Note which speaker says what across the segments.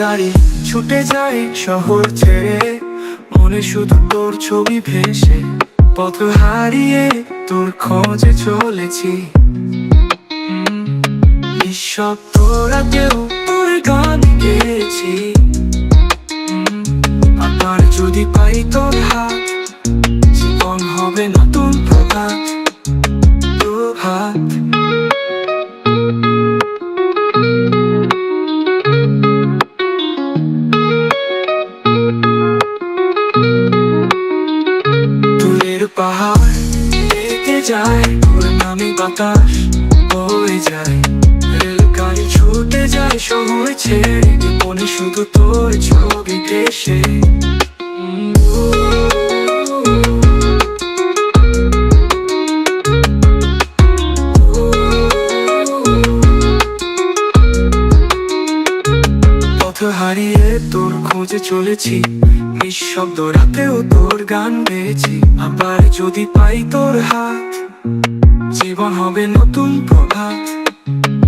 Speaker 1: গাড়ি ছুটে যায় শহর ছেড়ে। মনে শুধু তোর ছবি ভেসে পথ হারিয়ে তোর খোঁজে চলেছি। হুম, নিঃশব্দ রাতেও তোর গান গেয়েছি। আবার যদি পাই তোর হাত জীবন হবে নতুন প্রভাত। পাহাড় হেঁটে যায় নামে বাতাস বয়ে যায়। রেলগাড়ি ছুটে যায়, শহর ছেড়ে মনে শুধু তোর ছবি দেশে হারিয়ে তোর খোঁজে চলেছি। নিঃশব্দ রাতেও তোর গান গেয়েছি আবার যদি পাই তোর হাত, জীবন হবে নতুন প্রভাত।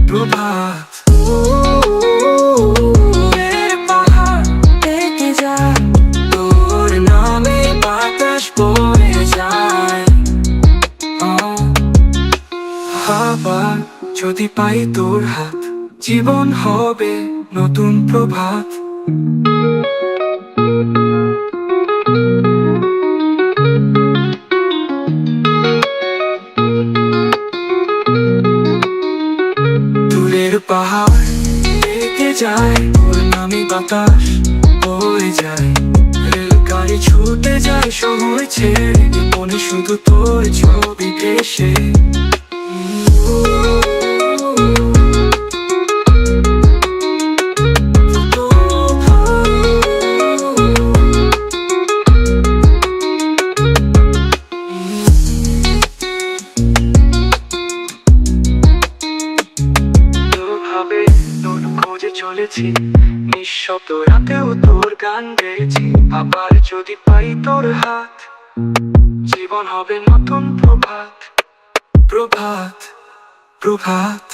Speaker 1: প্রভাত। যদি পাই তোর হাত, জীবন হবে নতুন প্রভাত। দূরের পাহাড় হেঁটে যায় ওর নামে বাতাস বয়ে যায়। রেলগাড়ি ছুটে যায়, শহর ছেড়ে মনে শুধু তোর ছবি দেশে চলেছি। নিঃশব্দ রাতেও তোর গান গেয়েছি। আবার যদি পাই তোর হাত, জীবন হবে নতুন প্রভাত। প্রভাত প্রভাত।